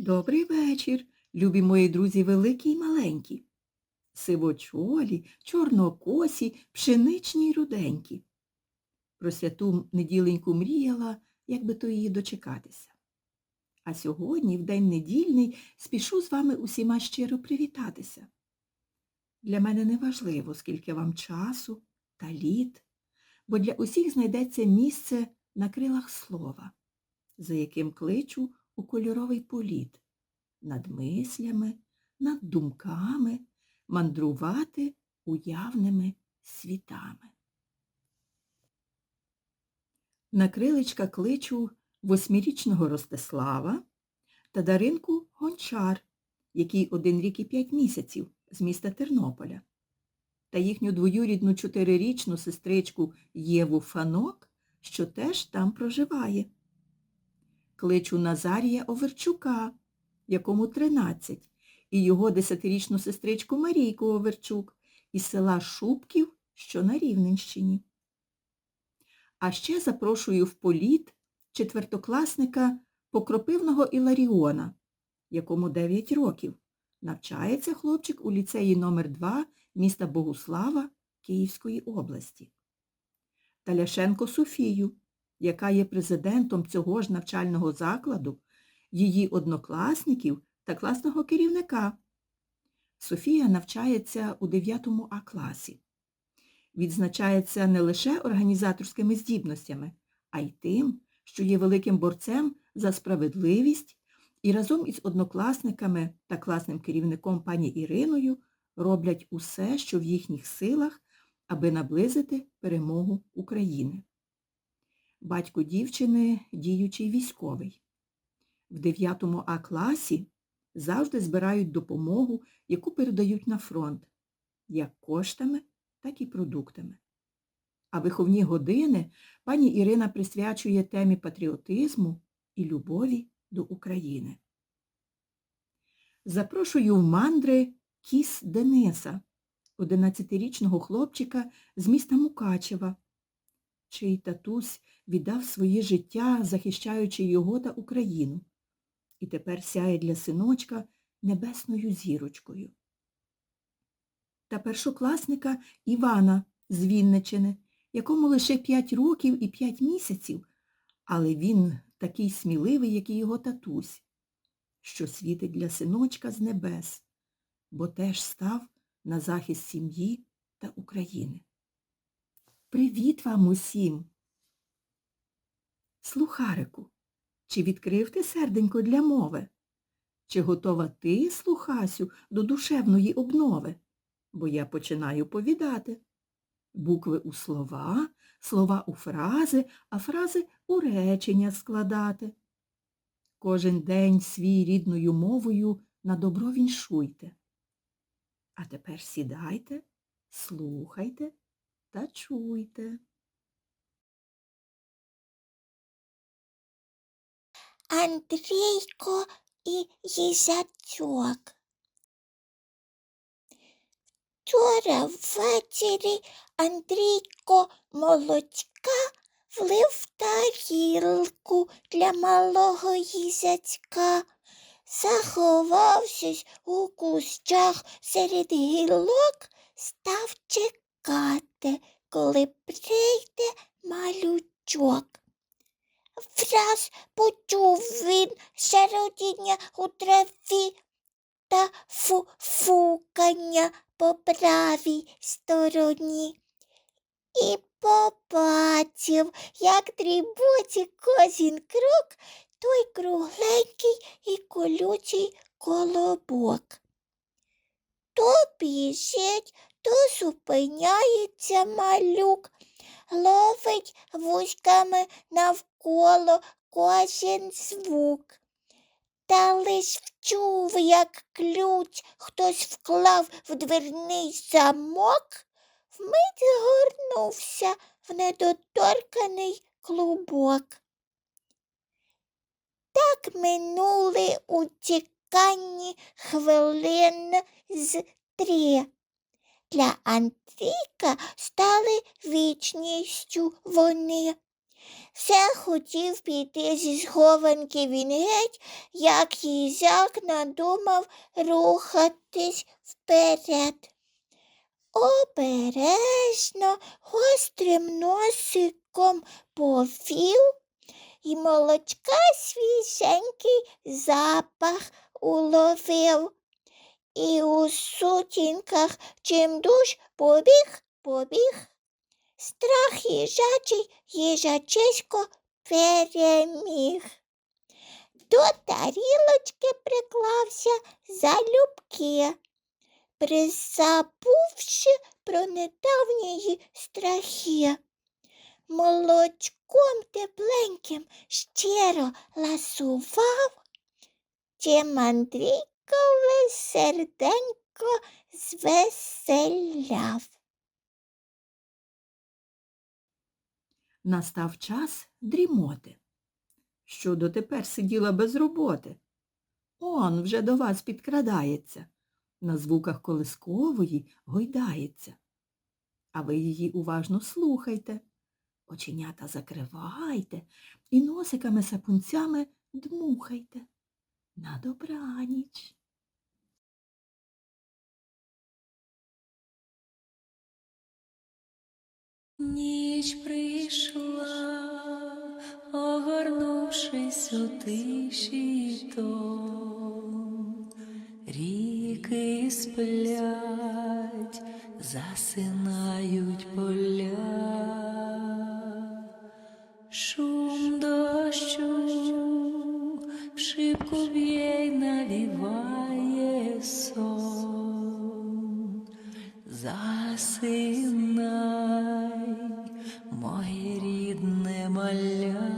Добрий вечір, любі мої друзі великі й маленькі. Сивочолі, чорнокосі, пшеничні й руденькі. Про святу неділеньку мріяла, як би то її дочекатися. А сьогодні, в день недільний, спішу з вами усіма щиро привітатися. Для мене не важливо, скільки вам часу та літ, бо для усіх знайдеться місце на крилах слова, за яким кличу у кольоровий політ, над мислями, над думками, мандрувати уявними світами. На крилечка кличу восьмирічного Ростислава та Даринку Гончар, який один рік і п'ять місяців з міста Тернополя, та їхню двоюрідну чотирирічну сестричку Єву Фанок, що теж там проживає. Кличу Назарія Оверчука, якому 13, і його десятирічну сестричку Марійку Оверчук із села Шубків, що на Рівненщині. А ще запрошую в політ четвертокласника Покропивного Іларіона, якому 9 років. Навчається хлопчик у ліцеї номер 2 міста Богуслава Київської області. Таляшенко Софію, яка є президентом цього ж навчального закладу, її однокласників та класного керівника. Софія навчається у 9 А класі. Відзначається не лише організаторськими здібностями, а й тим, що є великим борцем за справедливість і разом із однокласниками та класним керівником пані Іриною роблять усе, що в їхніх силах, аби наблизити перемогу України. Батько дівчини діючий військовий. В 9 А класі завжди збирають допомогу, яку передають на фронт, як коштами, так і продуктами. А виховні години пані Ірина присвячує темі патріотизму і любові до України. Запрошую в мандри кіс Дениса, 11-річного хлопчика з міста Мукачева, чий татусь віддав своє життя, захищаючи його та Україну, і тепер сяє для синочка небесною зірочкою. Та першокласника Івана з Вінничини, якому лише 5 років і 5 місяців, але він такий сміливий, як і його татусь, що світить для синочка з небес, бо теж став на захист сім'ї та України. Привіт вам усім! Слухарику, чи відкрив ти серденько для мови? Чи готова ти, слухасю, до душевної обнови? Бо я починаю повідати. Букви у слова, слова у фрази, а фрази у речення складати. Кожен день свій рідною мовою на добро віншуйте. А тепер сідайте, слухайте та чуйте. Андрійко і їжачок. Вчора ввечері Андрійко молочка влив тарілку для малого їжачка. Заховавшись у кущах серед гілок, став чекати, коли прийде малючок. Враз почув він шародіння у траві та фу-фукання по правій стороні. І побачив, як дріботі козін крок, той кругленький і колючий колобок. То біжить, то зупиняється малюк, ловить вузьками навколо кожен звук. Та лиш вчув, як ключ хтось вклав в дверний замок, вмить згорнувся в недоторканий клубок. Так минули у чеканні хвилин з три. Для Андрійка стали вічністю вони. Все хотів піти зі схованки він геть, як їзяк надумав рухатись вперед. Обережно гострим носиком повів і молочка свіженький запах уловив. І у сутінках чимдуж побіг, побіг. Страх їжачий їжачисько переміг. До тарілочки приклався залюбки, призабувши про недавнії страхи. Молочком тепленьким щиро ласував, чим Андрійкове серденько звеселяв. Настав час дрімоти. Що дотепер сиділа без роботи? Он вже до вас підкрадається, на звуках колискової гойдається. А ви її уважно слухайте, оченята закривайте і носиками сапунцями дмухайте. На добраніч. Ніч прийшла, огорнувшись у тиші тон. Ріки сплять, засинають поля. Шибку б'є й навіває сон. Засинай, моє рідне маля,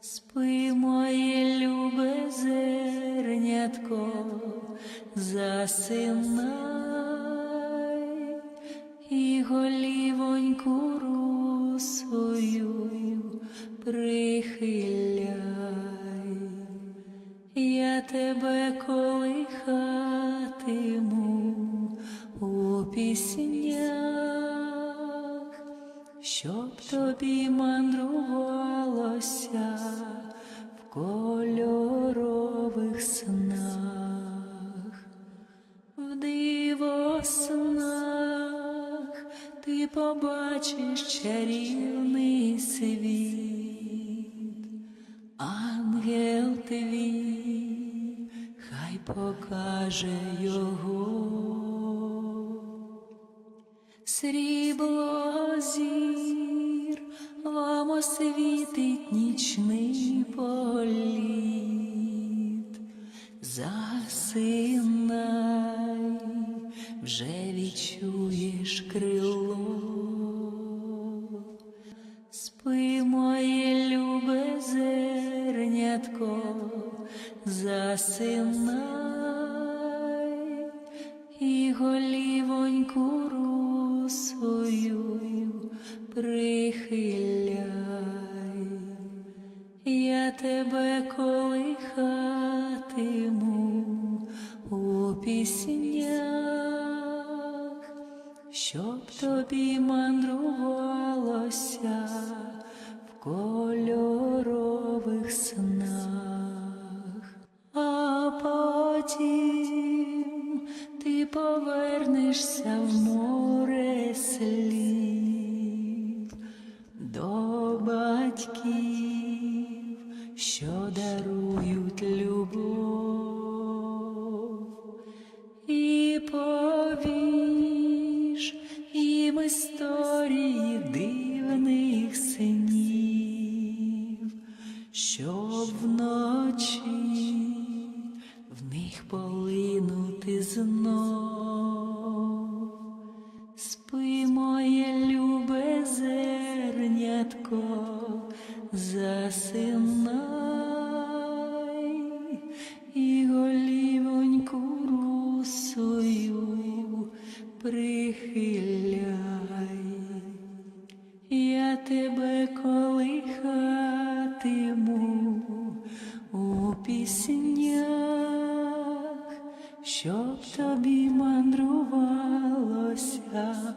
спи, моє любе зернятко, засинай піснях, щоб тобі мандрувалося в кольорових снах, в диво снах ти побачиш чарівний світ. Ангел твій, хай покаже його, срібло зір, вам освітить нічний політ. Засинай, вже відчуєш крило. Спи, моє любе зернятко, засинай і голівоньку русою прихиляй. Я тебе колихатиму у піснях, щоб тобі мандрувалося в кольорових любов і повіш їм історії дивних синів, щоб вночі в них полинути знов. колихатиму у піснях, щоб тобі мандрувалося в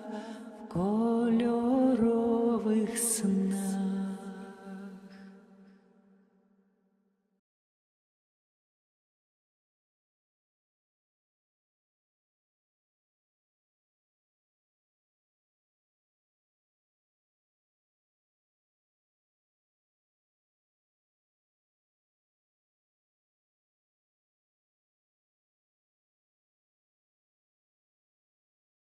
кольорових снах.